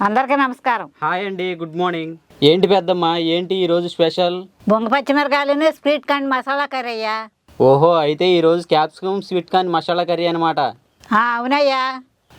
అందరికీ నమస్కారం. హాయ్ అండి గుడ్ మార్నింగ్. ఏంటి పెద్దమ్మ ఏంటి ఈరోజు స్పెషల్? బొంగ పచ్చిమిరకాయలను స్వీట్ కార్న్ మసాలా కర్రీ అయ్యా. ఓహో అయితే ఈరోజు capsicum sweet corn masala curry అనమాట ఆ, అవునయ్యా.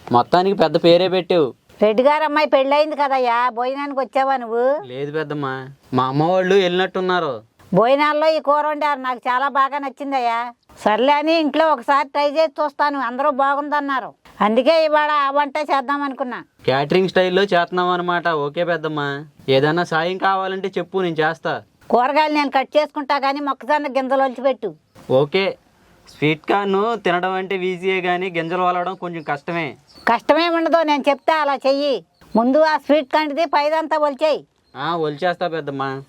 మొత్తానికి పెద్ద పేరే పెట్టావు రెడ్డి గారు అమ్మాయి పెళ్ళయింది కదయ్యా. భోజనానికి వచ్చావా నువ్వు? లేదు పెద్దమ్మ మా అమ్మ వాళ్ళు వెళ్ళినట్టున్నారు. భోజనాల్లో ఈ కూర వండారు. నాకు చాలా బాగా నచ్చిందయ్యా. సర్లే అని ఇంట్లో ఒకసారి ట్రై చేసి చూస్తాను. అందరూ బాగుందన్నారు. అందుకే ఇవాళ ఆ వంట చేద్దాం అనుకున్నా. క్యాటరింగ్ స్టైల్లో చేస్తున్నాం అనమాట ఓకే పెద్దమ్మ. ఏదైనా సాయం కావాలంటే చెప్పు నేను చేస్తా. కూరగాయలు నేను కట్ చేసుకుంటా కానీ మొక్కజొన్న గింజలు ఒలిచిపెట్టు. ఓకే. స్వీట్ కార్న్ తినడం అంటే ఈజీయే కానీ గింజలు వలవడం కొంచెం కష్టమే. కష్టమే ఉండదు నేను చెప్తే అలా చెయ్యి. ముందు ఆ స్వీట్ కంటిది పైదంతా ఒలిచేయి. ఆ, ఒలిచేస్తా పెద్దమ్మ.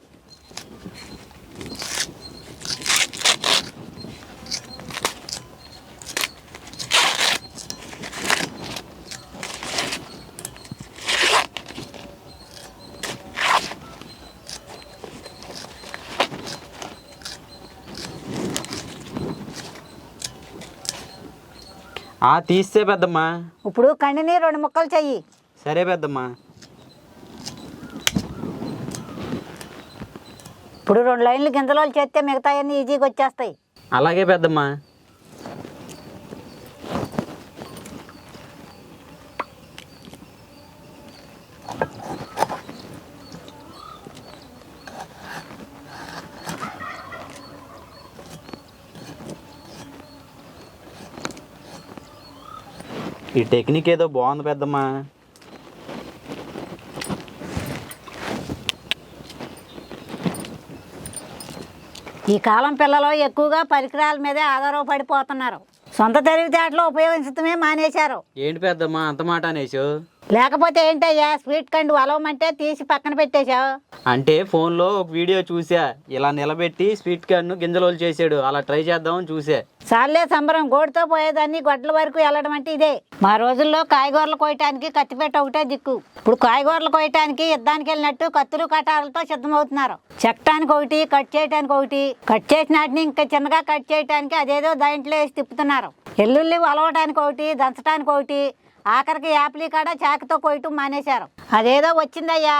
ఆ తీస్తే పెద్దమ్మ. ఇప్పుడు కండిని రెండు ముక్కలు చెయ్యి. సరే పెద్దమ్మ. ఇప్పుడు రెండు లైన్లు గింజలు చేస్తే మిగతాయన్నీ ఈజీగా వచ్చేస్తాయి. అలాగే పెద్దమ్మ. ఈ టెక్నిక్ ఏదో బాగుంది పెద్దమ్మ. ఈ కాలం పిల్లలు ఎక్కువగా పరికరాల మీదే ఆధారపడిపోతున్నారు. సొంత తెలివితేటలు ఉపయోగించడమే మానేశారు. ఏంటి పెద్దమ్మ అంత మాట అనేసావు లేకపోతే ఏంటయ్యా? స్వీట్ కండు వలవమంటే తీసి పక్కన పెట్టేశావు. అంటే ఫోన్లో ఒక వీడియో చూసా. ఇలా నిలబెట్టి స్వీట్ కార్న్ గింజలోలు చేసాడు. అలా ట్రై చేద్దామని చూసా. సార్లే సంబరం. గోడుతో పోయేదాన్ని గొడ్ల వరకు వెళ్ళడం అంటే ఇదే. మా రోజుల్లో కాయగూరలు కోయటానికి కత్తిపెట్ట ఒకటే దిక్కు. ఇప్పుడు కాయగూరలు కోయటానికి యుద్ధానికి వెళ్ళినట్టు కత్తులు కటాలతో సిద్ధమవుతున్నారు. చెక్కటానికి ఒకటి కట్ చేయటానికి ఒకటి. కట్ చేసిన వాటిని ఇంకా చిన్నగా కట్ చేయటానికి అదేదో దాంట్లో వేసి తిప్పుతున్నారు. ఎల్లుల్లి వలవటానికి ఒకటి దంచడానికి ఒకటి. ఆఖరికి యాపిలి కాడ చాకతో కొయ్యటం మానేశారు. అదేదో వచ్చిందయ్యా.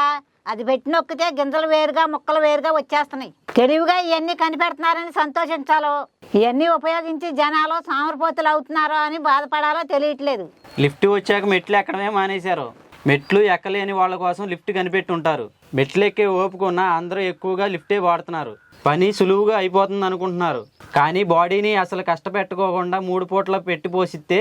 అది పెట్టి నొక్కితే గింజలు వేరుగా ముక్కలు వేరుగా వచ్చేస్తున్నాయి. తెలివిగా ఇవన్నీ కనిపెడుతున్నారని సంతోషించాలో? ఇవన్నీ ఉపయోగించి జనాలు సామరపోతులు అవుతున్నారో అని బాధపడాలో తెలియట్లేదు. లిఫ్ట్ వచ్చాక మెట్లు ఎక్కడమే మానేశారు. మెట్లు ఎక్కలేని వాళ్ళ కోసం లిఫ్ట్ కనిపెట్టి ఉంటారు. మెట్లు ఎక్కే ఓపుకున్న అందరూ ఎక్కువగా లిఫ్టే వాడుతున్నారు. పని సులువుగా అయిపోతుంది అనుకుంటున్నారు కానీ బాడీని అసలు కష్టపెట్టుకోకుండా మూడు పూట్ల పెట్టి పోసిస్తే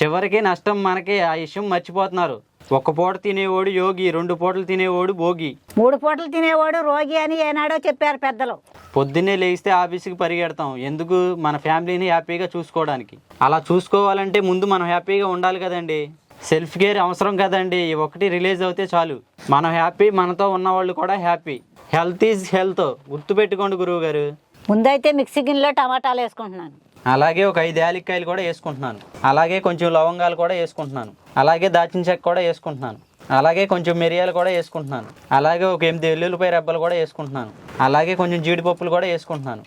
చివరికి నష్టం మనకి ఆ విషయం మర్చిపోతున్నారు. ఒక్క పూట తినేవాడు యోగి రెండు పూటలు తినేవాడు భోగి. మూడు పూటలు తినేవాడు రోగి అని ఏనాడో చెప్పారు పెద్దలు. పొద్దున్నే లేస్తే ఆఫీస్కి పరిగెడతాం. ఎందుకు? మన ఫ్యామిలీని హ్యాపీగా చూసుకోవడానికి. అలా చూసుకోవాలంటే ముందు మనం హ్యాపీగా ఉండాలి కదండి. సెల్ఫ్ కేర్ అవసరం కదండి. ఒకటి రిలీజ్ అవుతే చాలు. మనం హ్యాపీ మనతో ఉన్న వాళ్ళు కూడా హ్యాపీ. Health is health. గుర్తుపెట్టుకోండి గురువు గారు ముందైతే మిక్సీ గిన్నెలో టమాటాలు వేసుకుంటున్నాను. అలాగే ఒక ఐదు యాలక్కాయలు కూడా వేసుకుంటున్నాను. అలాగే కొంచెం లవంగాలు కూడా వేసుకుంటున్నాను. అలాగే దాచిన చెక్క కూడా వేసుకుంటున్నాను. అలాగే కొంచెం మిరియాలు కూడా వేసుకుంటున్నాను. అలాగే ఒక ఎనిమిది ఎల్లుల్లిపాయ రెబ్బలు కూడా వేసుకుంటున్నాను. అలాగే కొంచెం జీడిపప్పులు కూడా వేసుకుంటున్నాను.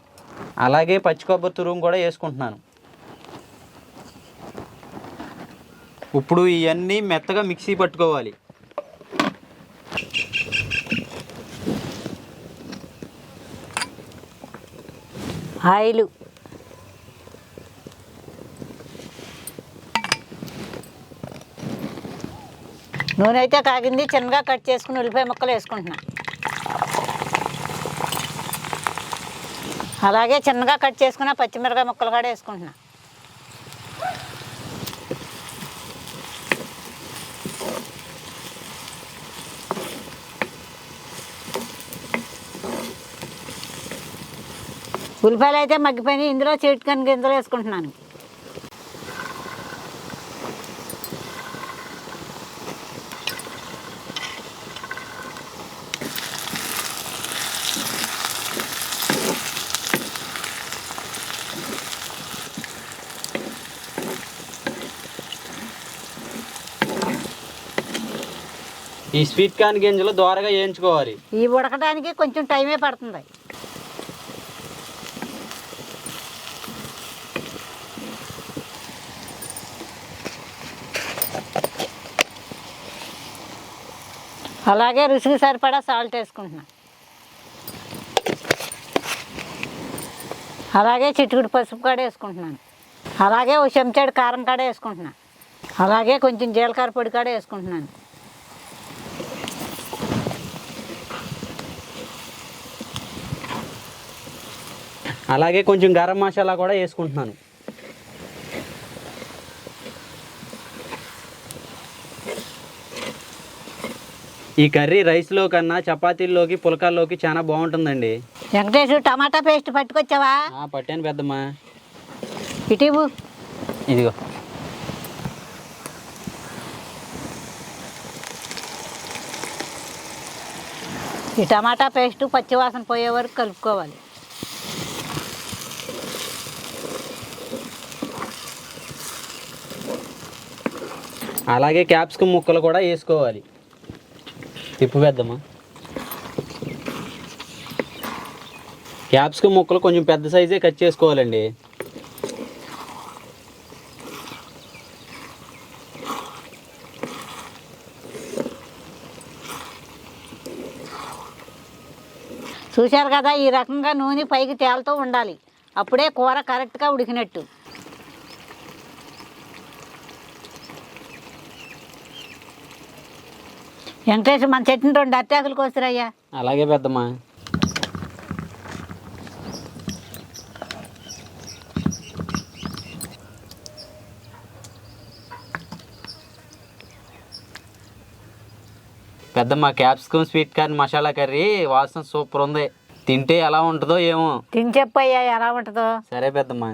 అలాగే పచ్చి కొబ్బరి తురుము కూడా వేసుకుంటున్నాను. ఇప్పుడు ఇవన్నీ మెత్తగా మిక్సీ పట్టుకోవాలి. ఆయిలు. నూనె అయితే కాగింది చిన్నగా కట్ చేసుకుని ఉల్లిపాయ ముక్కలు వేసుకుంటున్నా. అలాగే చిన్నగా కట్ చేసుకున్న పచ్చిమిరకాయ ముక్కలు కూడా వేసుకుంటున్నా. ఉల్లిపాయలు అయితే మగ్గిపోయినాయి. ఇందులో చీటికని గింజలు వేసుకుంటున్నాను. ఈ స్వీట్ కార్న్ గింజలు దోరగా వేయించుకోవాలి. ఈ ఉడకడానికి కొంచెం టైమే పడుతుంది. అలాగే రుచికి సరిపడా సాల్ట్ వేసుకుంటున్నాను అలాగే చిట్టుకుడు పసుపు కాడ వేసుకుంటున్నాను. అలాగే ఒక చెంచాడు కారం కాడ వేసుకుంటున్నాను. అలాగే కొంచెం జీలకర్ర పొడి కాడ వేసుకుంటున్నాను. అలాగే కొంచెం గరం మసాలా కూడా వేసుకుంటున్నాను. ఈ కర్రీ రైస్లో కన్నా చపాతీల్లోకి పులకాల్లోకి చాలా బాగుంటుందండి. వెంకటేష్ టమాటా పేస్ట్ పట్టుకొచ్చావా? పట్టాను పెద్దమ్మా. ఇటీవు ఇదిగో. ఈ టమాటా పేస్ట్ పచ్చివాసన పోయే వరకు కలుపుకోవాలి. అలాగే క్యాప్సికమ్ ముక్కలు కూడా వేసుకోవాలి. తిప్పు పెద్దమ్మా క్యాప్సికమ్ ముక్కలు కొంచెం పెద్ద సైజే కట్ చేసుకోవాలండి. చూశారు కదా ఈ రకంగా నూనె పైకి తేలుతూ ఉండాలి. అప్పుడే కూర కరెక్ట్గా ఉడికినట్టు. వెంకటేష్ మన చెట్టుని రెండు అత్యాకులు కోసిరయ్యా. అలాగే పెద్దమ్మా. పెద్దమ్మ capsicum sweet corn masala curry వాసన సూపర్ ఉంది. తింటే ఎలా ఉంటుందో ఏమో. తిని చెప్పయ్యా ఎలా ఉంటుందో. సరే పెద్దమ్మ.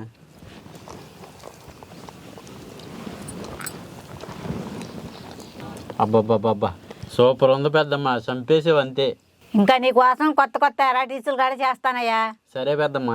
అబ్బబ్బబ్బబ్బా. సూపర్ ఉంది పెద్దమ్మ చంపేసేవి అంతే ఇంకా నీకు వాసన కొత్త కొత్త వెరైటీసులు కూడా చేస్తానయ్యా. సరే పెద్దమ్మ.